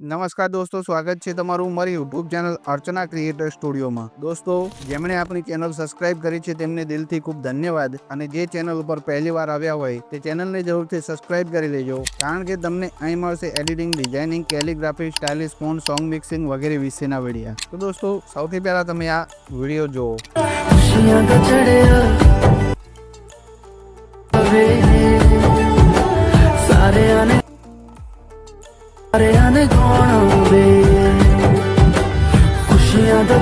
નમસ્કાર દોસ્તો, સ્વાગત છે તમારું મારી યુટ્યુબ ચેનલ અર્ચના ક્રિએટર સ્ટુડિયોમાં. દોસ્તો, જેમણે આપણી ચેનલ સબસ્ક્રાઇબ કરી છે તેમને દિલથી ખૂબ ધન્યવાદ. અને જે ચેનલ ઉપર પહેલી વાર આવ્યા હોય, તે ચેનલને જરૂરથી સબસ્ક્રાઇબ કરી લેજો. કારણ કે તમને અહીં મળશે editing, designing, calligraphy, stylish font, song mixing વગેરે વિશેના વિડીયા. તો દોસ્તો, સૌથી પહેલાં તમે આ વીડિયો જુઓ. ਸਾਰਿਆਂ ਨੇ ਗਾਉਣਾ ਵੇ ਖੁਸ਼ੀਆਂ ਦਾ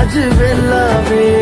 ਅੱਜ ਵੇਲਾ ਵੇ।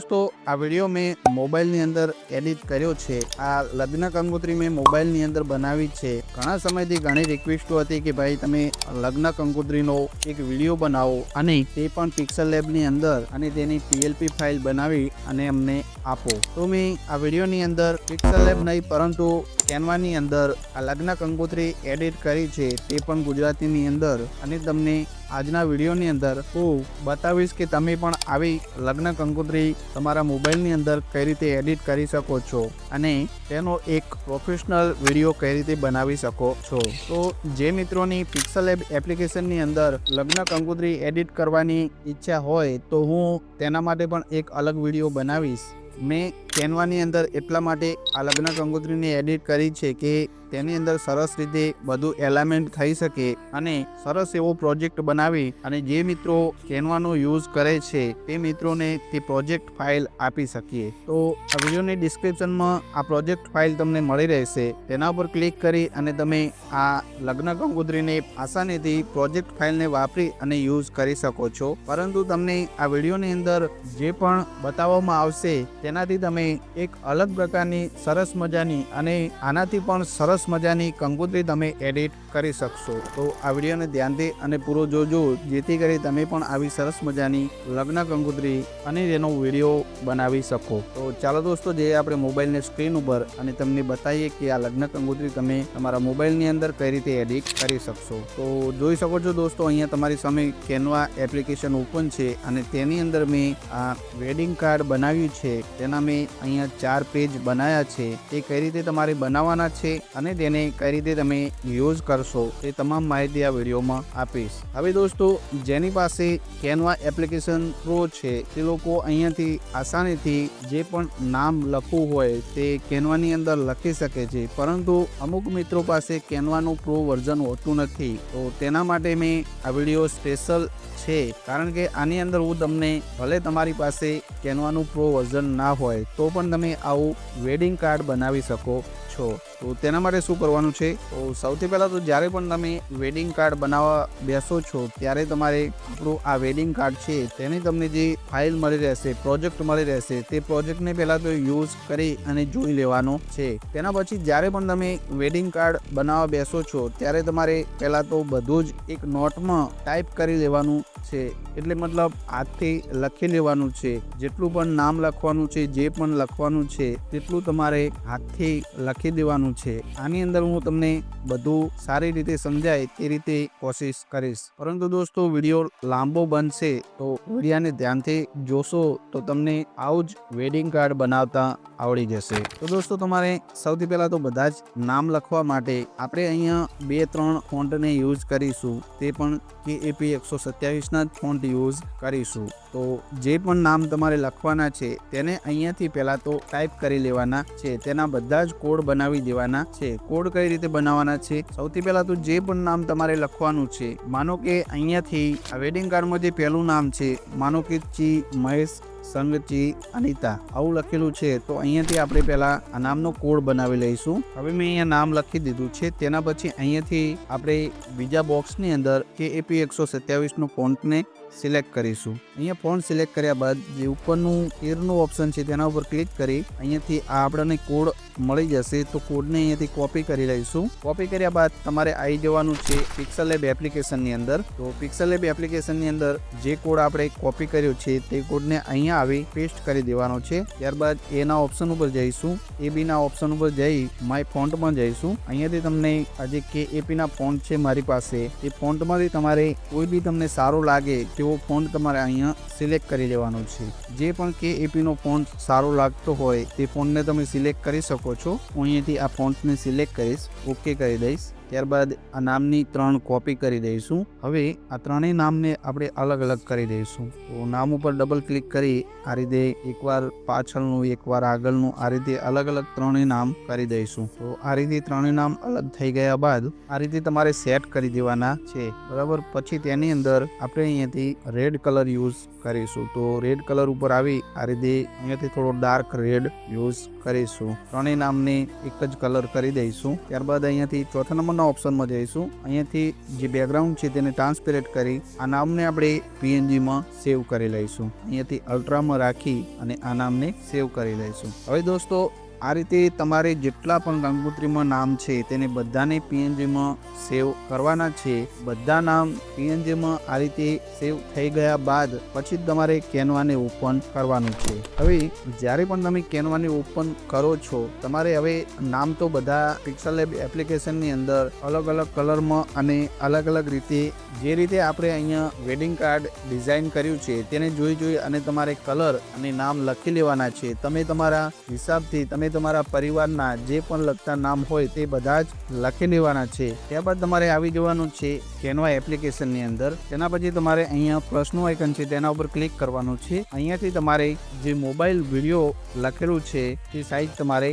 દોસ્તો, આ વીડિયો મેં મોબાઈલની અંદર એડિટ કર્યો છે. આ લગ્ન કંકોત્રી મેં મોબાઈલની અંદર બનાવી છે. ઘણા સમયથી ઘણી રિક્વેસ્ટો હતી કે ભાઈ તમે લગ્ન કંકોત્રીનો એક વીડિયો બનાવો અને તે પણ પિક્સલ લેબની અંદર અને તેની પીએલપી ફાઇલ બનાવી અને અમને આપો. તો મેં આ વિડીયોની અંદર પિક્સલ લેબ નહીં, પરંતુ કેનવાની અંદર આ લગ્ન કંકોત્રી એડિટ કરી છે તે પણ ગુજરાતીની અંદર અને તમને આજના વિડીયોની અંદર હું બતાવીશ કે તમે પણ આવી લગ્ન કંકોત્રી તમારા મોબાઈલની અંદર કઈ રીતે એડિટ કરી શકો છો અને તેનો એક પ્રોફેશનલ વીડિયો કઈ રીતે બનાવી શકો છો? તો જે મિત્રોની પિક્સલ એપ એપ્લિકેશનની અંદર લગ્ન કંકુત્રી એડિટ કરવાની ઈચ્છા હોય તો હું તેના માટે પણ એક અલગ વીડિયો બનાવીશ. મેં કેનવાની અંદર એટલા માટે આ લગ્ન કંગોત્રીને એડિટ કરી છે કે તેની અંદર સરસ રીતે બધું એલામેન્ટ થઈ શકે અને સરસ એવો પ્રોજેક્ટ બનાવી અને જે મિત્રો કેનવાનો યુઝ કરે છે તે મિત્રોને તે પ્રોજેક્ટ ફાઇલ આપી શકીએ. તો આ વિડીયોની ડિસ્ક્રિપ્શનમાં આ પ્રોજેક્ટ ફાઇલ તમને મળી રહેશે. તેના ઉપર ક્લિક કરી અને તમે આ લગ્ન કંગોત્રીને આસાનીથી પ્રોજેક્ટ ફાઇલને વાપરી અને યુઝ કરી શકો છો. પરંતુ તમને આ વિડીયોની અંદર જે પણ બતાવવામાં આવશે તેનાથી તમે એક અલગ પ્રકારની સરસ મજાની અને આનાથી પણ સરસ મજાની કંકોત્રી તમે એડિટ કરી શકશો. તો આ વિડીયોને ધ્યાનથી અને પૂરો જોજો. જેથી કરી તમે પણ આવી સરસ મજાની લગ્ન કંકોત્રી અને તેનો વીડિયો બનાવી શકો. તો ચાલો દોસ્તો, જે આપણે મોબાઈલની સ્ક્રીન ઉપર અને તમને બતાવીએ કે આ લગ્ન કંકોત્રી તમે તમારા મોબાઈલની અંદર કઈ રીતે એડિટ કરી શકશો. તો જોઈ શકો છો દોસ્તો, અહીંયા તમારી સામે કેનવા એપ્લિકેશન ઓપન છે અને તેની અંદર મેં આ વેડિંગ કાર્ડ બનાવ્યું છે. તેના મેં અહીંયા ચાર પેજ બનાવ્યા છે. તે કઈ રીતે તમારે બનાવવાના છે અને તેને કઈ રીતે તમે યુઝ કરશો તે તમામ માહિતી આ વિડીયોમાં આપીશ. હવે દોસ્તો, જેની પાસે કેનવા એપ્લિકેશન પ્રો છે, તે લોકો અહીંયાથી આસાનીથી જે પણ નામ લખવું હોય તે કેનવાની અંદર લખી શકે છે. પરંતુ અમુક મિત્રો પાસે કેનવાનું પ્રો વર્ઝન હોતું નથી. તો તેના માટે મેં આ વીડિયો સ્પેશિયલ છે. કારણ કે આની અંદર હું તમને ભલે તમારી પાસે કેનવાનું પ્રો વર્ઝન ના હોય, તો પણ તમે આવું વેડિંગ કાર્ડ બનાવી શકો. છો, તો તેના માટે શું કરવાનું છે? તો સૌથી પહેલાં તો જ્યારે પણ તમે વેડિંગ કાર્ડ બનાવવા બેસો છો, ત્યારે તમારે આપણું આ વેડિંગ કાર્ડ છે, તેની તમને જે ફાઇલ મળી રહેશે પ્રોજેક્ટ મળી રહેશે, તે પ્રોજેક્ટને પહેલાં તો યુઝ કરી અને જોઈ લેવાનો છે. તેના પછી જ્યારે પણ તમે વેડિંગ કાર્ડ બનાવવા બેસો છો, ત્યારે તમારે પહેલાં તો બધું જ એક નોટમાં ટાઈપ કરી લેવાનું છે. એટલે મતલબ હાથથી લખી લેવાનું છે. જેટલું પણ નામ લખવાનું છે, જે પણ લખવાનું છે, તેટલું તમારે હાથથી લખી દેવાનું છે. આની અંદર હું તમને બધું સારી રીતે સમજાય તે રીતે કોશિશ કરીશ. પરંતુ દોસ્તો, વીડિયો લાંબો બનશે તો વિડીયાને ધ્યાનથી જોશો તો તમને આવું જ વેડિંગ કાર્ડ બનાવતા આવડી જશે. તો દોસ્તો, તમારે સૌથી પહેલાં તો બધા જ નામ લખવા માટે આપણે અહીંયા બે ત્રણ ફોન્ટને યુઝ કરીશું. તે પણ કે એપી એકસો સત્યાવીસના જ ફોન્ટ યુઝ કરીશું. તો જે પણ નામ તમારે લખવાના છે, તેને અહીંયાથી પહેલાં તો ટાઈપ કરી લેવાના છે. તેના બધા જ કોડ બનાવી દેવાના છે. કોડ કઈ રીતે બનાવવાના છે? સૌથી પહેલાં તો જે પણ નામ તમારે લખવાનું છે, માનો કે અહીંયાથી આ વેડિંગ કાર્ડમાં જે પહેલું નામ છે, માનો કે ચી, મહેશ સંગચી અનિતા, આવું લખેલું છે, તો અહીંયાથી આપણે પહેલાં આ નામનો કોડ બનાવી લઈશું. હવે મેં અહીંયા નામ લખી દીધું છે, તેના પછી અહીંયાથી આપણે બીજા બોક્સની અંદર કે એપી એકસો સત્યાવીસનો ફોન્ટને સિલેક્ટ કરીશું. અહીંયા ફોન સિલેક્ટ કર્યા બાદ જે ઉપરનું એરનું ઓપ્શન છે તેના ઉપર ક્લિક કરી અહીંયાથી આ આપણને કોડ મળી જશે. તો કોડને અહીંયાથી કોપી કરી લઈશું. કોપી કર્યા બાદ તમારે આવી જવાનું છે પિક્સલ લેબ એપ્લિકેશનની અંદર. તો પિક્સલ લેબ એપ્લિકેશનની અંદર જે કોડ આપણે કોપી કર્યો છે તે કોડને અહીંયા આવી પેસ્ટ કરી દેવાનો છે. ત્યારબાદ એના ઓપ્શન ઉપર જઈશું. એ બીના ઓપ્શન ઉપર જઈ માય ફોન્ટમાં જઈશું. અહીંયાથી તમને આજે કે એપીના ફોન્ટ છે મારી પાસે, એ ફોન્ટમાંથી તમારે કોઈ બી તમને સારો લાગે તેવો ફોન્ટ તમારે અહીંયા સિલેક્ટ કરી લેવાનો છે. જે પણ કે એપીનો ફોન્ટ સારો લાગતો હોય તે ફોન્ટને તમે સિલેક્ટ કરી શકો છો. હું અહીંયાથી આ ફોન્ટને સિલેક્ટ કરીશ. ઓકે કરી દઈશ. ત્યારબાદ આ નામની ત્રણ કોપી કરી દઈશું. હવે આ ત્રણેય નામને આપણે અલગ અલગ કરી દઈશું. તો નામ ઉપર ડબલ ક્લિક કરી આ રીતે એકવાર પાછળનું, એકવાર આગળનું આ રીતે અલગ અલગ ત્રણેય નામ કરી દઈશું. તો આ રીતે ત્રણેય નામ અલગ થઈ ગયા બાદ આ રીતે તમારે સેટ કરી દેવાના છે. બરાબર? પછી તેની અંદર આપણે અહીંયાથી રેડ કલર યુઝ કરીશું. તો રેડ કલર ઉપર આવી આ રીતે અહીંયાથી થોડો ડાર્ક રેડ યુઝ કરીશું. ત્રણેય નામને એક જ કલર કરી દઈશું. ત્યારબાદ અહીંયાથી ચોથા નંબરના ઓપ્શનમાં જઈશું. અહીંયાથી જે બેકગ્રાઉન્ડ છે તેને ટ્રાન્સપેરેન્ટ કરી આ નામને આપણે પીએનજીમાં સેવ કરી લઈશું. અહીંયાથી અલ્ટ્રામાં રાખી અને આ નામને સેવ કરી લઈશું. હવે દોસ્તો આ રીતે તમારે જેટલા પણ ગંગોત્રીમાં નામ છે, તેને બધાને પીએનજીમાં સેવ કરવાના છે. બધા નામ પીએનજીમાં આ રીતે સેવ થઈ ગયા બાદ પછી તમારે કેનવાને ઓપન કરવાનું છે. હવે, જ્યારે પણ તમે કેનવાને ઓપન કરો છો, તમારે હવે નામ તો બધા પિક્સલ લેબ એપ્લિકેશનની અંદર અલગ અલગ કલરમાં અને અલગ અલગ રીતે જે રીતે આપણે અહીંયા વેડિંગ કાર્ડ ડિઝાઇન કર્યું છે, તેને જોઈ જોઈ અને તમારે કલર અને નામ લખી લેવાના છે. તમે તમારા હિસાબથી તમે તમારા પરિવારના જે પણ લગતા નામ હોય તે બધા જ લખી લેવાના છે. ત્યારબાદ તમારે આવી જવાનું છે કેનવા એપ્લિકેશનની અંદર. તેના પછી તમારે અહીંયા પ્રશ્નો આઇકન છે તેના ઉપર ક્લિક કરવાનું છે. અહીંયાથી તમારે જે મોબાઈલ વીડિયો લખેલું છે તે સાઇઝ તમારે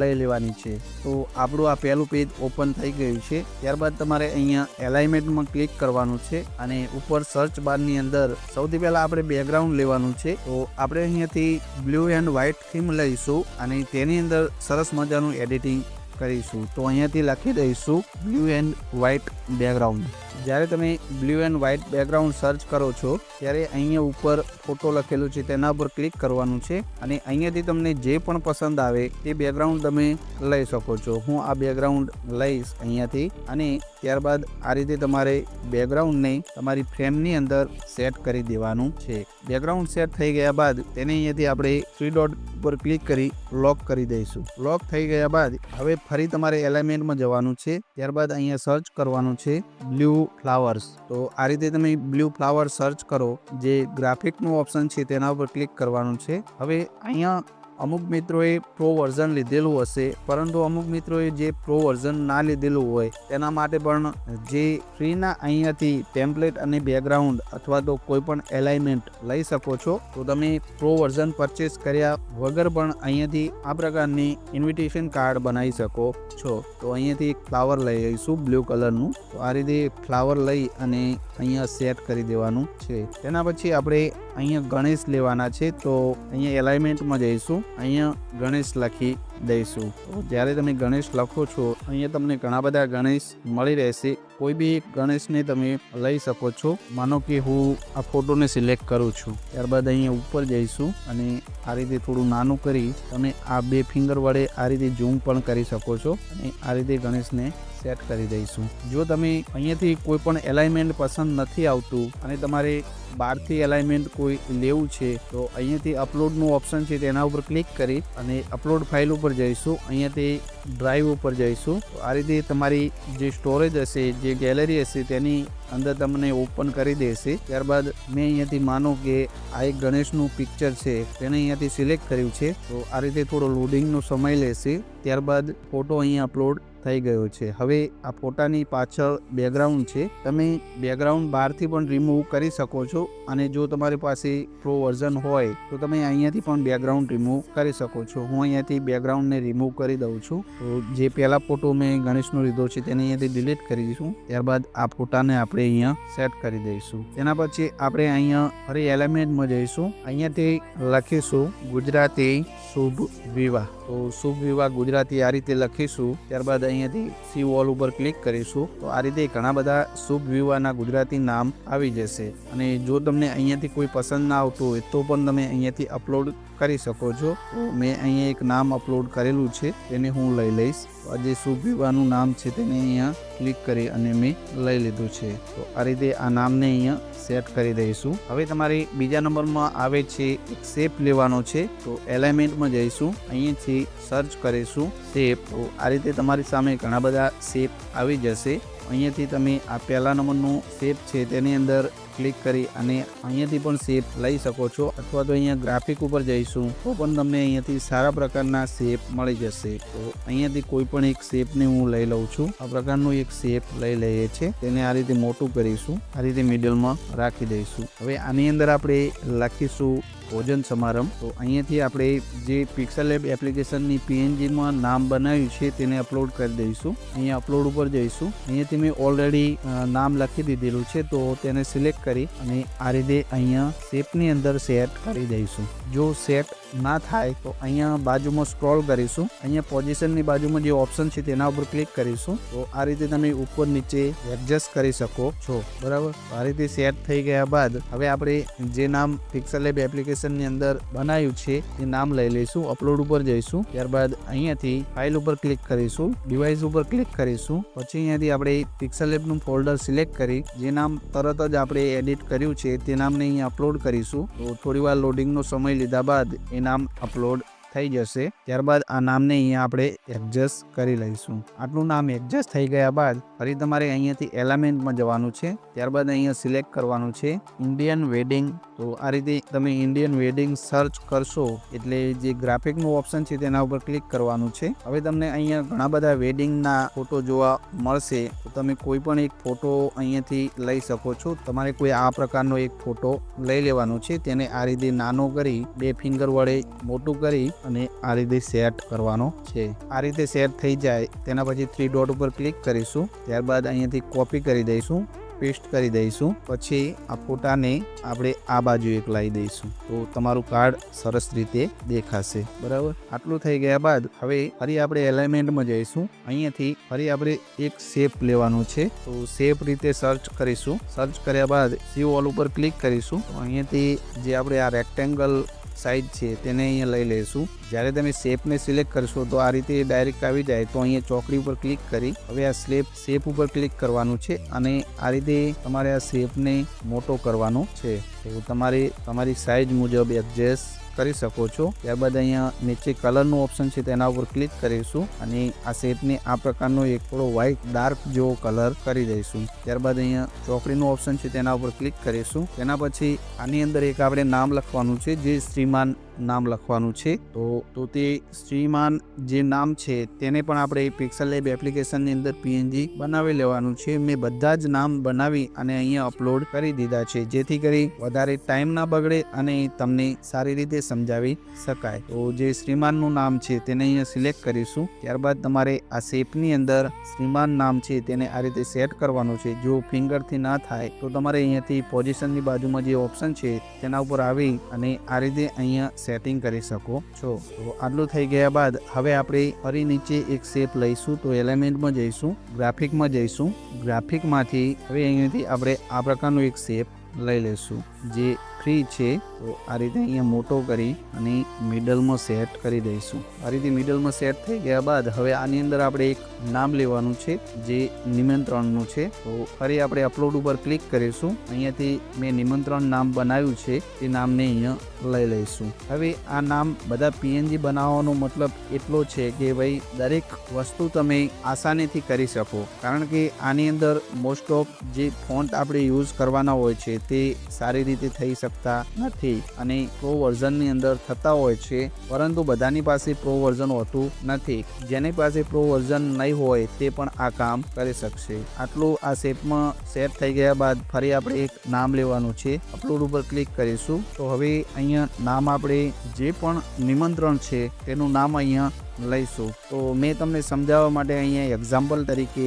લઈ લેવાની છે. તો આપણું આ પહેલું પેજ ઓપન થઈ ગયું છે. ત્યારબાદ તમારે અહીંયા એલાઇમેન્ટમાં ક્લિક કરવાનું છે અને ઉપર સર્ચ બારની અંદર સૌથી પહેલાં આપણે બેકગ્રાઉન્ડ લેવાનું છે. તો આપણે અહીંયાથી બ્લુ એન્ડ વ્હાઇટ થીમ લઈશું અને તેની અંદર સરસ મજાનું એડિટિંગ કરીશું. તો અહીંયાથી લખી દઈશું બ્લુ એન્ડ વ્હાઇટ બેકગ્રાઉન્ડ. જ્યારે તમે blue and white background search કરો છો, ત્યારે અહીંયા ઉપર ફોટો લખેલું છે, તેના ઉપર ક્લિક કરવાનું છે અને અહીંયાથી તમને જે પણ પસંદ આવે તે બેકગ્રાઉન્ડ તમે લઈ શકો છો. હું આ બેકગ્રાઉન્ડ લઈશ અહીંયાથી અને ત્યારબાદ આ રીતે તમારે બેકગ્રાઉન્ડને તમારી ફ્રેમની અંદર સેટ કરી દેવાનું છે. બેકગ્રાઉન્ડ સેટ થઈ ગયા બાદ તેને અહીંયાથી આપણે થ્રી ડોટ ઉપર ક્લિક કરી લોક કરી દઈશું. લોક થઈ ગયા બાદ હવે ફરી તમારે એલિમેન્ટમાં જવાનું છે. ત્યારબાદ અહીંયા સર્ચ કરવાનું છે. બ્લુ ફ્લાવર્સ તો આ રીતે તમે બ્લુ ફ્લાવર સર્ચ કરો, જે ગ્રાફિકનું ઓપ્શન છે, તેના ઉપર ક્લિક કરવાનું છે. હવે અહીંયા અમુક મિત્રોએ પ્રો વર્ઝન લીધેલું હશે, પરંતુ અમુક મિત્રોએ જે પ્રો વર્ઝન ના લીધેલું હોય, તેના માટે પણ જે ફ્રીના અહીંયાથી ટેમ્પલેટ અને બેકગ્રાઉન્ડ અથવા તો કોઈ પણ એલાઇનમેન્ટ લઈ શકો છો, તો તમે પ્રો વર્ઝન પરચેસ કર્યા વગર પણ અહીંયાથી આ પ્રકારની ઇન્વિટેશન કાર્ડ બનાવી શકો છો. તો અહીંયાથી એક ફ્લાવર લઈ લઈશું બ્લુ કલરનું તો આ રીતે ફ્લાવર લઈ અને અહીંયા સેટ કરી દેવાનું છે. તેના પછી આપણે અહીંયા ગણેશ લેવાના છે તો અહીંયા એલાઇમેન્ટમાં જઈશું. અહીંયા ગણેશ લખી દઈશું. જ્યારે તમે ગણેશ લખો છો, અહીંયા તમને ઘણા બધા ગણેશ મળી રહેશે. કોઈ બી ગણેશને તમે લઈ શકો છો. માનો કે હું આ ફોટોને સિલેક્ટ કરું છું. ત્યારબાદ અહીંયા ઉપર જઈશું અને આ રીતે થોડું નાનું કરી તમે આ બે ફિંગર વડે આ રીતે ઝૂમ પણ કરી શકો છો અને આ રીતે ગણેશને સેટ કરી દઈશું. જો તમે અહીંયાથી કોઈ પણ એલાઇનમેન્ટ પસંદ નથી આવતું અને તમારે બહારથી એલાઇનમેન્ટ કોઈ લેવું છે, તો અહીંયાથી અપલોડનું ઓપ્શન છે તેના ઉપર ક્લિક કરી અને અપલોડ ફાઇલ ઉપર જઈશું, અહીંયાથી ડ્રાઈવ ઉપર જઈશું. આ રીતે તમારી જે સ્ટોરેજ હશે, જે ગેલેરી હશે, તેની અંદર તમને ઓપન કરી દેશે. ત્યારબાદ મેં અહીંયાથી માનો કે આ એક ગણેશનું પિક્ચર છે, તેને અહીંયાથી સિલેક્ટ કર્યું છે. તો આ રીતે થોડો લોડિંગનો સમય લેશે. ત્યારબાદ ફોટો અહીંયા અપલોડ થઈ ગયો છે. હવે આ ફોટાની પાછળ બેકગ્રાઉન્ડ છે. તમે બેકગ્રાઉન્ડ બહારથી પણ રિમૂવ કરી શકો છો અને જો તમારી પાસે પ્રો વર્ઝન હોય, તો તમે અહીંયાથી પણ બેકગ્રાઉન્ડ રિમૂવ કરી શકો છો. હું અહીંયાથી બેકગ્રાઉન્ડને રિમૂવ કરી દઉં છું. તો જે પહેલા ફોટો મેં ગણેશનો લીધો છે, તેને અહીંયાથી ડિલીટ કરી દઈશું. ત્યારબાદ આ ફોટાને આપણે અહીંયા સેટ કરી દઈશું. તેના પછી આપણે અહીંયા ફરી એલિમેન્ટમાં જઈશું. અહીંયાથી લખીશું, ગુજરાતી શુભ વિવાહ. તો શુભ વિવાહ ગુજરાતી આ રીતે લખીશું. ત્યારબાદ અહીંયાથી સી વોલ ઉપર ક્લિક કરીશું, તો આ રીતે ઘણા બધા શુભ વિવાહના ગુજરાતી નામ આવી જશે. અને જો તમને અહીંયાથી કોઈ પસંદ ના આવતું હોય, તો પણ તમે અહીંયાથી અપલોડ કરી શકો છો. મેં અહીંયા એક નામ અપલોડ કરેલું છે, તેને હું લઈ લઈશ. જે શુભ વિવાહનું નામ છે, તેને અહીંયા ક્લિક કરી અને મેં લઈ લીધું છે. તો આ રીતે આ નામને અહીંયા સેટ કરી દઈશું. હવે તમારે બીજા નંબરમાં આવે છે, એક શેપ લેવાનો છે. તો એલાઇમેન્ટમાં જઈશું. અહીંયાથી સર્ચ કરીશું શેપ તો આ રીતે તમારી સામે ઘણા બધા શેપ આવી જશે. અહીંયાથી તમે આ પહેલા નંબરનું શેપ છે, તેની અંદર ક્લિક કરી અને અહીંયાથી પણ શેપ લઈ શકો છો. અથવા તો અહીંયા ગ્રાફિક ઉપર જઈશું, તો પણ તમને અહીંયાથી સારા પ્રકારના શેપ મળી જશે. તો અહીંયાથી કોઈ પણ એક શેપને હું લઈ લઉં છું. આ પ્રકારનું એક શેપ લઈ લઈએ છીએ. તેને આ રીતે મોટું કરીશું. આ રીતે મિડલમાં રાખી દઈશું. હવે આની અંદર આપણે લખીશું ભોજન સમારંભ. તો અહીંયાથી આપણે જે પિક્સલ લેબ એપ્લિકેશનની પીએનજીમાં નામ બનાવ્યું છે તેને અપલોડ કરી દઈશું. અહીંયા અપલોડ ઉપર જઈશું. અહીંયાથી મેં ઓલરેડી નામ લખી દીધેલું છે, તો તેને સિલેક્ટ કરી અને આ રીતે અહીંયા શેપની અંદર સેટ કરી દઈશું. જો સેટ ના થાય, તો અહીંયા બાજુમાં સ્ક્રોલ કરીશું. અહીંયા પોઝિશનની બાજુમાં જે ઓપ્શન છે તેના ઉપર ક્લિક કરીશું. તો આ રીતે તમે ઉપર નીચે એડજસ્ટ કરી શકો છો. બરાબર? આ રીતે સેટ થઈ ગયા બાદ હવે આપણે જે નામ પિક્સલ લેબ એપ્લિકેશનની અંદર બનાવ્યું છે, એ નામ લઈ લઈશું. અપલોડ ઉપર જઈશું. ત્યારબાદ અહીંયાથી ફાઇલ ઉપર ક્લિક કરીશું. ડિવાઇસ ઉપર ક્લિક કરીશું. પછી અહીંયાથી આપણે પિક્સલ લેબનું ફોલ્ડર સિલેક્ટ કરી, જે નામ તરત જ આપણે એડિટ કર્યું છે, તે નામને અહીંયા અપલોડ કરીશું. તો થોડી વાર લોડિંગનો સમય લીધા બાદ એ નામ અપલોડ થઈ જશે. ત્યારબાદ આ નામને અહીંયા આપણે એડજસ્ટ કરી લઈશું. આટલું નામ એડજસ્ટ થઈ ગયા બાદ ફરી તમારે અહીંયાથી એલામેન્ટમાં જવાનું છે. ત્યારબાદ અહીંયા સિલેક્ટ કરવાનું છે ઇન્ડિયન વેડિંગ. તો આ રીતે તમે ઇન્ડિયન વેડિંગ સર્ચ કરશો એટલે જે ગ્રાફિકનું ઓપ્શન છે તેના ઉપર ક્લિક કરવાનું છે. હવે તમને અહીંયા ઘણા બધા વેડિંગના ફોટો જોવા મળશે. તો તમે કોઈ પણ એક ફોટો અહીંયાથી લઈ શકો છો. તમારે કોઈ આ પ્રકારનો એક ફોટો લઈ લેવાનો છે. તેને આ રીતે નાનો કરી બે ફિંગર વડે મોટું કરી અને આ રીતે સેટ કરવાનો છે. આ રીતે સેટ થઈ જાય, તેના પછી થ્રી ડોટ ઉપર ક્લિક કરીશું. ત્યારબાદ અહીંયાથી કોપી કરી દઈશું પેસ્ટ કરી દઈશું. પછી આ ફોટાને આપણે આ બાજુ એક લાવી દઈશું. તો તમારું કાર્ડ સરસ રીતે દેખાશે. બરાબર? આટલું થઈ ગયા બાદ હવે ફરી આપણે એલાઇમેન્ટમાં જઈશું. અહીંયાથી ફરી આપણે એક શેપ લેવાનું છે. તો શેપ રીતે સર્ચ કરીશું. સર્ચ કર્યા બાદ સી ઓલ ઉપર ક્લિક કરીશું. અહીંયાથી જે આપણે આ રેક્ટેંગલ સાઈઝ છે, તેને અહીંયા લઈ લઈશું. જ્યારે તમે શેપને સિલેક્ટ કરશો, તો આ રીતે ડાયરેક્ટ આવી જાય. તો અહીંયા ચોકડી ઉપર ક્લિક કરી, હવે આ સ્લેપ શેપ ઉપર ક્લિક કરવાનું છે અને આ રીતે તમારે આ શેપને મોટો કરવાનો છે. એવું તમારે, તમારી સાઈઝ મુજબ એડજસ્ટ કરી શકો છો. ત્યારબાદ અહીંયા નીચે કલરનું ઓપ્શન છે, તેના ઉપર ક્લિક કરીશું અને આ શેપને આ પ્રકારનો એક થોડો વ્હાઇટ ડાર્ક જેવો કલર કરી દઈશું. ત્યારબાદ અહીંયા ચોકડીનું ઓપ્શન છે, તેના ઉપર ક્લિક કરીશું. તેના પછી આની અંદર એક આપણે નામ લખવાનું છે, જે શ્રીમાન નામ લખવાનું છે. તો તો તે શ્રીમાન જે નામ છે, તેને પણ આપણે પિક્સલ લેબ એપ્લિકેશનની અંદર પીએનજી બનાવી લેવાનું છે. મેં બધા જ નામ બનાવી અને અહીંયા અપલોડ કરી દીધા છે, જેથી કરી વધારે ટાઈમ ના બગડે અને તમને સારી રીતે સમજાવી શકાય. તો જે શ્રીમાનનું નામ છે, તેને અહીંયા સિલેક્ટ કરીશું. ત્યારબાદ તમારે આ શેપની અંદર શ્રીમાન નામ છે, તેને આ રીતે સેટ કરવાનું છે. જો ફિંગરથી ના થાય, તો તમારે અહીંયાથી પોઝિશનની બાજુમાં જે ઓપ્શન છે, તેના ઉપર આવી અને આ રીતે અહીંયા સેટિંગ કરી શકો. છો તો આટલું થઈ ગયા બાદ હવે આપણે ફરી નીચે એક શેપ લઈશું, તો એલિમેન્ટમાં જઈશું ગ્રાફિકમાં જઈશું. ગ્રાફિકમાંથી હવે અહીંયાથી આપણે આ પ્રકારનું એક શેપ લઈ લઈશું, જે ફ્રી છે. તો આ રીતે અહીંયા મોટો કરી અને મિડલમાં સેટ કરી દઈશું. આ રીતે મિડલમાં સેટ થઈ ગયા બાદ હવે આની અંદર આપણે એક નામ લેવાનું છે, જે નિમંત્રણનું છે. તો ફરી આપણે અપલોડ ઉપર ક્લિક કરીશું. અહીંયાથી મેં નિમંત્રણ નામ બનાવ્યું છે તે નામને અહીંયા લઈ લઈશું. હવે આ નામ બધા પીએનજી બનાવવાનો મતલબ એટલો છે કે ભાઈ, દરેક વસ્તુ તમે આસાનીથી કરી શકો. કારણ કે આની અંદર મોસ્ટ ઓફ જે ફોન્ટ આપણે યુઝ કરવાના હોય છે, તે સારી રીતે થઈ શકતા નથી. અને પ્રો વર્ઝનની અંદર થતા હોય છે, પરંતુ બધાની પાસે પ્રો વર્ઝન હોતું નથી. જેની પાસે પ્રો વર્ઝન નહીં હોય, તે પણ આ કામ કરી શકશે. આટલું આ શેપમાં સેટ થઈ ગયા બાદ ફરી આપણે એક નામ લેવાનું છે. અપલોડ ઉપર ક્લિક કરીશું. તો હવે અહીંયા નામ આપણે જે પણ નિમંત્રણ છે, તેનું નામ અહીંયા લઈશું. તો મેં તમને સમજાવવા માટે અહીંયા એક્ઝામ્પલ તરીકે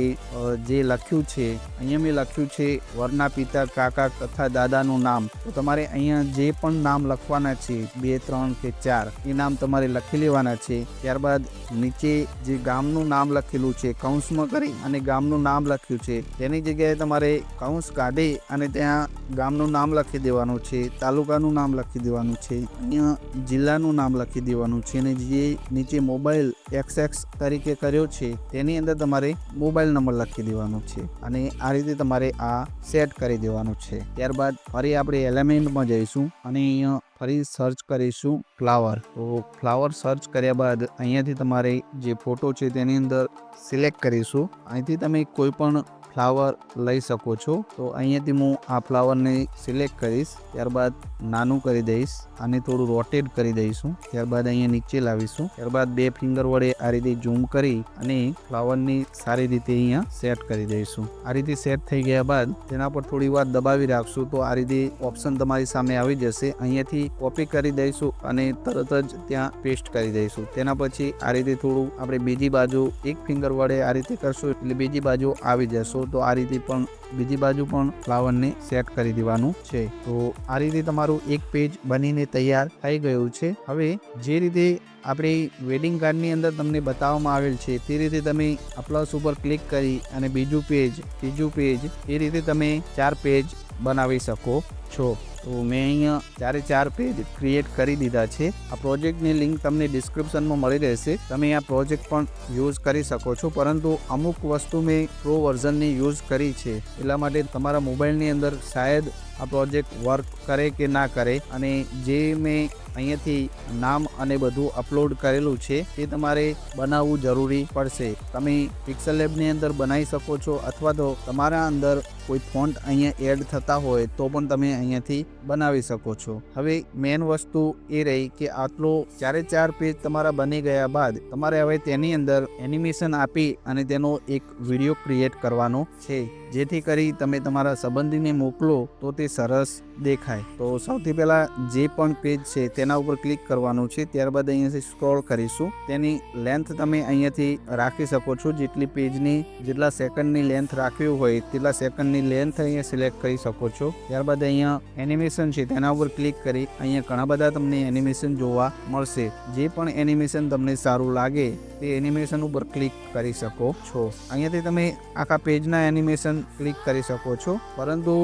જે લખ્યું છે, અહીંયા મેં લખ્યું છે, વરના પિતા, કાકા તથા દાદાનું નામ. તો તમારે અહીંયા જે પણ નામ લખવાના છે, બે, ત્રણ કે ચાર, એ નામ તમારે લખી લેવાના છે. ત્યારબાદ નીચે જે ગામનું નામ લખેલું છે, કૌંસમાં કરી અને ગામનું નામ લખ્યું છે. તેની જગ્યાએ તમારે કૌંસ કાઢી અને ત્યાં ગામનું નામ લખી દેવાનું છે, તાલુકાનું નામ લખી દેવાનું છે. અહીંયા જિલ્લાનું નામ લખી દેવાનું છે અને જે નીચે મોબાઈલ એક્સ એક્સએક્સ તરીકે કર્યો છે, તેની અંદર તમારે મોબાઈલ નંબર લખી દેવાનો છે અને આ રીતે તમારે આ સેટ કરી દેવાનું છે. ત્યારબાદ ફરી આપણે એલિમેન્ટમાં જઈશું અને અહીંયા ફરી સર્ચ કરીશું ફ્લાવર. તો ફ્લાવર સર્ચ કર્યા બાદ અહીંયાથી તમારે જે ફોટો છે તેની અંદર સિલેક્ટ કરીશું. અહીંથી તમે કોઈ પણ ફ્લાવર લઈ શકો છો. તો અહીંયાથી હું આ ફ્લાવરને સિલેક્ટ કરીશ. ત્યારબાદ નાનું કરી દઈશ. આને થોડું રોટેટ કરી દઈશું. ત્યારબાદ અહીંયા નીચે લાવીશું. ત્યારબાદ બે ફિંગર વડે આ રીતે ઝૂમ કરી અને ફ્લાવરની સારી રીતે અહીંયા સેટ કરી દઈશું. આ રીતે સેટ થઈ ગયા બાદ તેના પર થોડી વાર દબાવી રાખશું તો આ રીતે ઓપ્શન તમારી સામે આવી જશે. અહીંયાથી કોપી કરી દઈશું અને તરત જ ત્યાં પેસ્ટ કરી દઈશું. તેના પછી આ રીતે થોડું આપણે બીજી બાજુ એક ફિંગર વડે આ રીતે કરશું એટલે બીજી બાજુ આવી જશો. તો આ રીતે પણ બીજી બાજુ પણ ફ્લાવરને સેટ કરી દેવાનું છે. તો આ રીતે તમારું એક પેજ બનીને તૈયાર થઈ ગયું છે. હવે જે રીતે આપણી વેડિંગ કાર્ડની અંદર તમને બતાવવામાં આવેલ છે તે રીતે તમે પ્લસ ઉપર ક્લિક કરી અને બીજું પેજ, ત્રીજું પેજ એ રીતે તમે ચાર પેજ બનાવી શકો છો. તો મેં અહીંયા ચારે ચાર પેજ ક્રિએટ કરી દીધા છે. આ પ્રોજેક્ટની લિંક તમને ડિસ્ક્રિપ્શનમાં મળી રહેશે. તમે આ પ્રોજેક્ટ પણ યુઝ કરી શકો છો. પરંતુ અમુક વસ્તુ મેં પ્રો વર્ઝનની યુઝ કરી છે. એટલા માટે તમારા મોબાઈલની અંદર શાયદ આ પ્રોજેક્ટ વર્ક કરે કે ના કરે. અને જે મેં અહીંયાથી નામ અને બધું અપલોડ કરેલું છે, તે તમારે બનાવવું જરૂરી પડશે. તમે પિક્સલ લેબની અંદર બનાવી શકો છો અથવા તો તમારા અંદર કોઈ ફોન્ટ અહીંયા એડ થતા હોય તો પણ તમે અહીંયાથી બનાવી શકો છો. હવે મેન વસ્તુ એ રહી કે આટલો ચારે ચાર પેજ તમારા બની ગયા બાદ તમારે હવે તેની અંદર એનિમેશન આપી અને તેનો એક વીડિયો ક્રિએટ કરવાનો છે. જેથી કરી તમે તમારા સંબંધીને મોકલો તો તે સરસ દેખાય. તો સૌથી પહેલાં જે પણ પેજ છે તેના ઉપર ક્લિક કરવાનું છે. ત્યારબાદ અહીંયાથી સ્ક્રોલ કરીશું. તેની લેન્થ તમે અહીંયાથી રાખી શકો છો. જેટલી પેજની જેટલા સેકન્ડની લેન્થ રાખવી હોય તેટલા સેકન્ડની લેન્થ અહીંયા સિલેક્ટ કરી શકો છો. ત્યારબાદ અહીંયા એનિમેશન છે તેના ઉપર ક્લિક કરી અહીંયા ઘણા બધા તમને એનિમેશન જોવા મળશે. જે પણ એનિમેશન તમને સારું લાગે તે એનિમેશન ઉપર ક્લિક કરી શકો છો. અહીંયાથી તમે આખા પેજના એનિમેશન ક્લિક કરી શકો છો. પરંતુ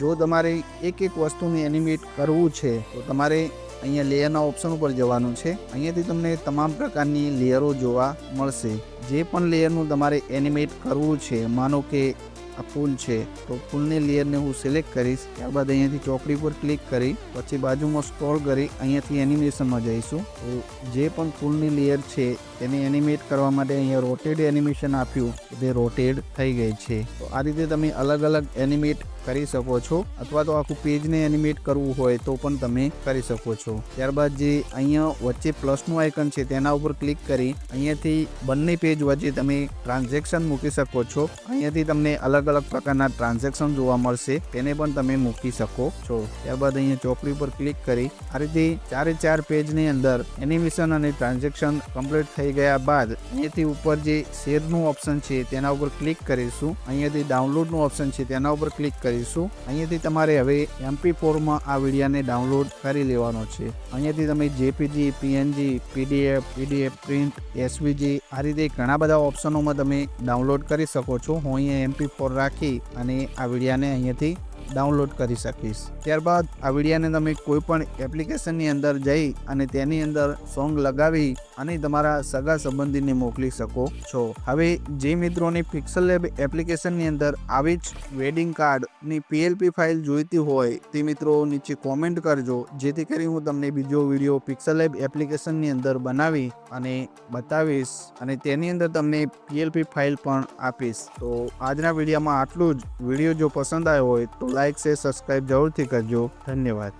જો તમારે એક એક વસ્તુને એનિમેટ કરવું છે, તો તમારે અહીંયા લેયરના ઓપ્શન ઉપર જવાનું છે. અહીંયાથી તમને તમામ પ્રકારની લેયરો જોવા મળશે. જે પણ લેયરનું તમારે એનિમેટ કરવું છે, માનો કે આ ફૂલ છે, તો ફૂલની લેયરને હું સિલેક્ટ કરીશ. ત્યારબાદ અહીંયાથી ચોકડી પર ક્લિક કરી, પછી બાજુમાં સ્ક્રોલ કરી, અહીંયાથી એનિમેશનમાં જઈશું. તો જે પણ ફૂલની લેયર છે, તેને એનિમેટ કરવા માટે અહીંયા રોટેડ એનિમેશન આપ્યું. તે રોટેડ થઈ ગઈ છે. તો આ રીતે તમે અલગ અલગ એનિમેટ કરી શકો છો અથવા તો આખું પેજને એનિમેટ કરવું હોય તો પણ તમે કરી શકો છો. ત્યારબાદ જે અહીંયા વચ્ચે પ્લસનું આઇકન છે તેના ઉપર ક્લિક કરી અહીંયાથી બંને પેજ વચ્ચે તમે ટ્રાન્ઝેક્શન મૂકી શકો છો. અહીંયાથી તમને અલગ અલગ પ્રકારના ટ્રાન્ઝેક્શન જોવા મળશે. તેને પણ તમે મૂકી શકો છો. ત્યારબાદ અહીંયા ચોકડી પર ક્લિક કરી આ રીતે ચારે ચાર પેજની અંદર એનિમેશન અને ટ્રાન્ઝેક્શન કમ્પ્લીટ થઈ ગયા બાદ અહીંયાથી ઉપર જે શેરનું ઓપ્શન છે તેના ઉપર ક્લિક કરીશું. અહીંયાથી ડાઉનલોડનું ઓપ્શન છે તેના ઉપર ક્લિક કરીશું. અહીંયાથી તમારે હવે એમપી ફોરમાં આ વિડીયાને ડાઉનલોડ કરી લેવાનો છે. અહીંયાથી તમે JPG, PNG, PDF PDF print, SVG આ રીતે ઘણા બધા ઓપ્શનોમાં તમે ડાઉનલોડ કરી શકો છો. હું અહીંયા એમપી ફોર રાખી અને આ વિડીયાને અહીંયાથી ડાઉનલોડ કરી શકીશ. ત્યારબાદ આ વિડીયાને તમે કોઈ પણ એપ્લિકેશનની અંદર જઈ અને તેની અંદર સોંગ લગાવી અને તમારા સગા સંબંધીને મોકલી શકો છો. હવે જે મિત્રોને પિક્સલ લેબ એપ્લિકેશનની અંદર આવી જ વેડિંગ કાર્ડની પીએલપી ફાઇલ જોઈતી હોય તે મિત્રો નીચે કોમેન્ટ કરજો. જેથી કરી હું તમને બીજો વીડિયો પિક્સલ લેબ એપ્લિકેશનની અંદર બનાવી અને બતાવીશ અને તેની અંદર તમને પીએલપી ફાઇલ પણ આપીશ. તો આજના વિડીયોમાં આટલું જ. વીડિયો જો પસંદ આવ્યો હોય તો લાઇક શેર સબસ્ક્રાઈબ જરૂરથી કરજો. ધન્યવાદ.